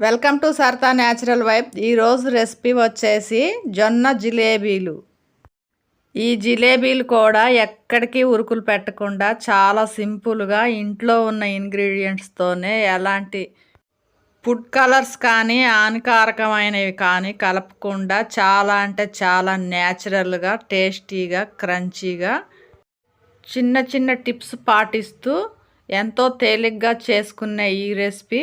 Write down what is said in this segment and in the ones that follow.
Welcome to సర్తా natural vibe. ఈరోజు recipe వచ్చేసి జొన్న జిలేబీలు. ఈ జిలేబీలు కూడా ఎక్కడికి ఉరుకులు పెట్టకుండా చాలా సింపుల్గా ఇంట్లో ఉన్న ఇంగ్రీడియంట్స్తోనే ఎలాంటి ఫుడ్ కలర్స్ కానీ హానికారకమైనవి కానీ కలపకుండా చాలా అంటే చాలా న్యాచురల్గా టేస్టీగా క్రంచీగా చిన్న చిన్న టిప్స్ పాటిస్తూ ఎంతో తేలిగ్గా చేసుకునే ఈ రెసిపీ.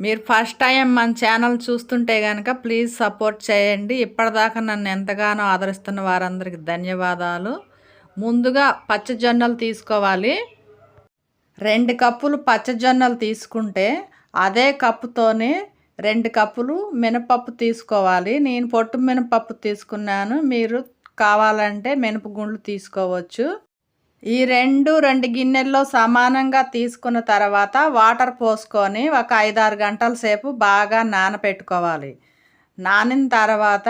మీరు ఫస్ట్ టైం మన ఛానల్ చూస్తుంటే కనుక ప్లీజ్ సపోర్ట్ చేయండి. ఇప్పటిదాకా నన్ను ఎంతగానో ఆదరిస్తున్న వారందరికీ ధన్యవాదాలు. ముందుగా పచ్చజొన్నలు తీసుకోవాలి. రెండు కప్పులు పచ్చజొన్నలు తీసుకుంటే అదే కప్పుతోనే రెండు కప్పులు మినపప్పు తీసుకోవాలి. నేను పొట్టు మినపప్పు తీసుకున్నాను. మీరు కావాలంటే మినపగుండ్లు తీసుకోవచ్చు. ఈ రెండు రెండు గిన్నెల్లో సమానంగా తీసుకున్న తర్వాత వాటర్ పోసుకొని ఒక ఐదారు గంటల సేపు బాగా నానపెట్టుకోవాలి. నానిన తర్వాత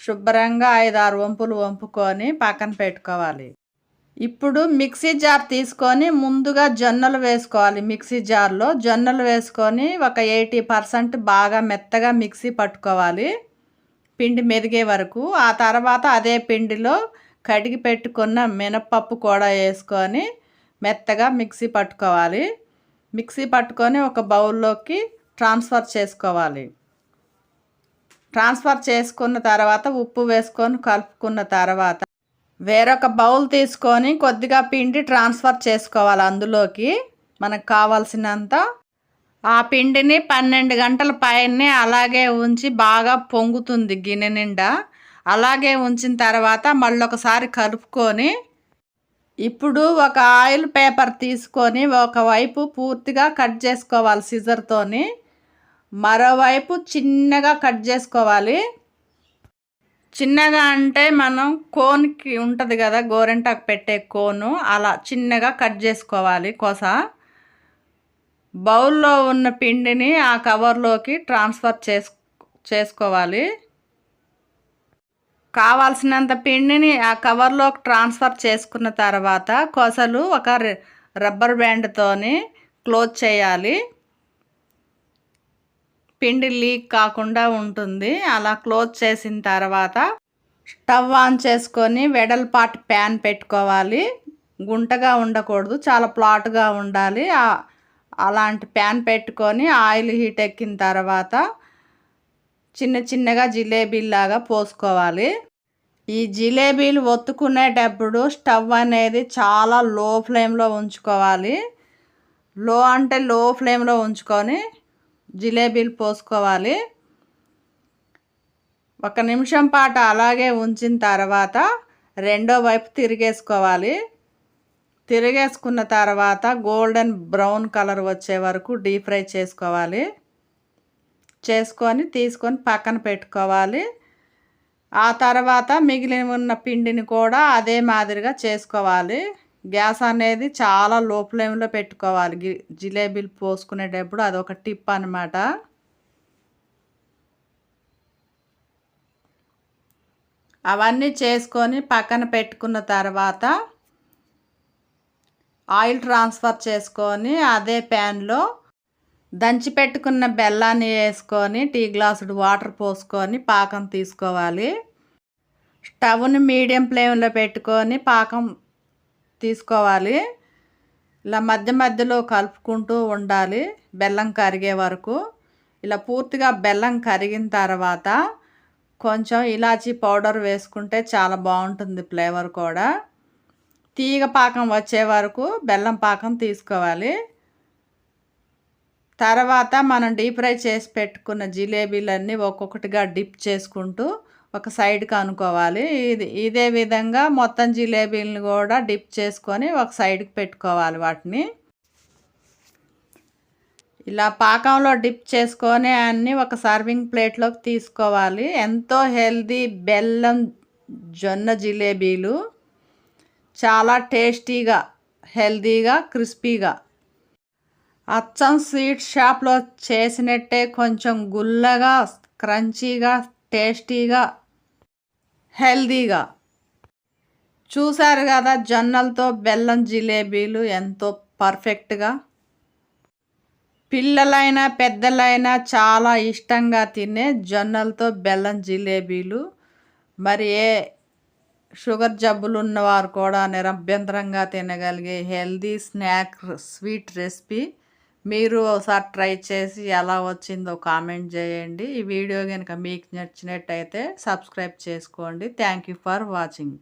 శుభ్రంగా ఐదారు వంపులు వంపుకొని పక్కన పెట్టుకోవాలి. ఇప్పుడు మిక్సీ జార్ తీసుకొని ముందుగా జొన్నలు వేసుకోవాలి. మిక్సీ జార్లో జొన్నలు వేసుకొని ఒక ఎయిటీ పర్సెంట్ బాగా మెత్తగా మిక్సీ పట్టుకోవాలి. పిండి మెదిగే వరకు. ఆ తర్వాత అదే పిండిలో కడిగి పెట్టుకున్న మినప్పప్పు కూడా వేసుకొని మెత్తగా మిక్సీ పట్టుకోవాలి. మిక్సీ పట్టుకొని ఒక బౌల్లోకి ట్రాన్స్ఫర్ చేసుకోవాలి. ట్రాన్స్ఫర్ చేసుకున్న తర్వాత ఉప్పు వేసుకొని కలుపుకున్న తర్వాత వేరొక బౌల్ తీసుకొని కొద్దిగా పిండి ట్రాన్స్ఫర్ చేసుకోవాలి అందులోకి. మనకు కావాల్సినంత ఆ పిండిని పన్నెండు గంటల పైనే అలాగే ఉంచి బాగా పొంగుతుంది గిన్నె నిండా. అలాగే ఉంచిన తర్వాత మళ్ళీ ఒకసారి కలుపుకొని ఇప్పుడు ఒక ఆయిల్ పేపర్ తీసుకొని ఒకవైపు పూర్తిగా కట్ చేసుకోవాలి సిజర్తోని మరోవైపు చిన్నగా కట్ చేసుకోవాలి. చిన్నగా అంటే మనం కోన్కి ఉంటుంది కదా గోరెంటాకు పెట్టే కోను అలా చిన్నగా కట్ చేసుకోవాలి కోస. బౌల్లో ఉన్న పిండిని ఆ కవర్లోకి ట్రాన్స్ఫర్ చేసు చేసుకోవాలి. కావాల్సినంత పిండిని ఆ కవర్లోకి ట్రాన్స్ఫర్ చేసుకున్న తర్వాత కొసలు ఒక రబ్బర్ బ్యాండ్తోని క్లోజ్ చేయాలి. పిండి లీక్ కాకుండా ఉంటుంది. అలా క్లోజ్ చేసిన తర్వాత స్టవ్ ఆన్ చేసుకొని వెడల్పాటి ప్యాన్ పెట్టుకోవాలి. గుంటగా ఉండకూడదు. చాలా ప్లాట్గా ఉండాలి. అలాంటి ప్యాన్ పెట్టుకొని ఆయిల్ హీట్ ఎక్కిన తర్వాత చిన్న చిన్నగా జిలేబీలాగా పోసుకోవాలి. ఈ జిలేబీలు ఒత్తుకునేటప్పుడు స్టవ్ అనేది చాలా లో ఫ్లేమ్లో ఉంచుకోవాలి. లో అంటే లో ఫ్లేమ్లో ఉంచుకొని జిలేబీలు పోసుకోవాలి. ఒక నిమిషం పాటు అలాగే ఉంచిన తర్వాత రెండో వైపు తిరిగేసుకోవాలి. తిరిగేసుకున్న తర్వాత గోల్డెన్ బ్రౌన్ కలర్ వచ్చే వరకు డీప్ ఫ్రై చేసుకోవాలి. చేసుకొని తీసుకొని పక్కన పెట్టుకోవాలి. ఆ తర్వాత మిగిలిన ఉన్న పిండిని కూడా అదే మాదిరిగా చేసుకోవాలి. గ్యాస్ అనేది చాలా లో ఫ్లేమ్లో పెట్టుకోవాలి జిలేబీలు పోసుకునేటప్పుడు అదొక టిప్ అనమాట అవన్నీ చేసుకొని పక్కన పెట్టుకున్న తర్వాత ఆయిల్ ట్రాన్స్ఫర్ చేసుకొని అదే ప్యాన్లో దంచి పెట్టుకున్న బెల్లాన్ని వేసుకొని టీ గ్లాసుడు వాటర్ పోసుకొని పాకం తీసుకోవాలి. స్టవ్ని మీడియం ఫ్లేమ్లో పెట్టుకొని పాకం తీసుకోవాలి. ఇలా మధ్య మధ్యలో కలుపుకుంటూ ఉండాలి బెల్లం కరిగే వరకు. ఇలా పూర్తిగా బెల్లం కరిగిన తర్వాత కొంచెం ఇలాచీ పౌడర్ వేసుకుంటే చాలా బాగుంటుంది ఫ్లేవర్ కూడా. తీగ పాకం వచ్చే వరకు బెల్లం పాకం తీసుకోవాలి. తర్వాత మనం డీప్ ఫ్రై చేసి పెట్టుకున్న జిలేబీలన్నీ ఒక్కొక్కటిగా డిప్ చేసుకుంటూ ఒక సైడ్కి అనుకోవాలి. ఇది ఇదే విధంగా మొత్తం జిలేబీలను కూడా డిప్ చేసుకొని ఒక సైడ్కి పెట్టుకోవాలి వాటిని. ఇలా పాకంలో డిప్ చేసుకొని అన్నీ ఒక సర్వింగ్ ప్లేట్లోకి తీసుకోవాలి. ఎంతో హెల్దీ బెల్లం జొన్న జిలేబీలు. చాలా టేస్టీగా హెల్దీగా క్రిస్పీగా అచ్చం స్వీట్ షాప్లో చేసినట్టే కొంచెం గుల్లగా క్రంచీగా టేస్టీగా హెల్దీగా. చూశారు కదా జొన్నలతో బెల్లం జిలేబీలు ఎంతో పర్ఫెక్ట్గా. పిల్లలైనా పెద్దలైనా చాలా ఇష్టంగా తినే జొన్నలతో బెల్లం జిలేబీలు. మరి ఏ షుగర్ జబ్బులు ఉన్నవారు కూడా నిరభ్యంతరంగా తినగలిగే హెల్దీ స్నాక్ స్వీట్ రెసిపీ మీరు ఒకసారి ట్రై చేసి ఎలా వచ్చిందో కామెంట్ చేయండి. ఈ వీడియో కనుక మీకు నచ్చినట్టయితే సబ్స్క్రైబ్ చేసుకోండి. Thank you for watching.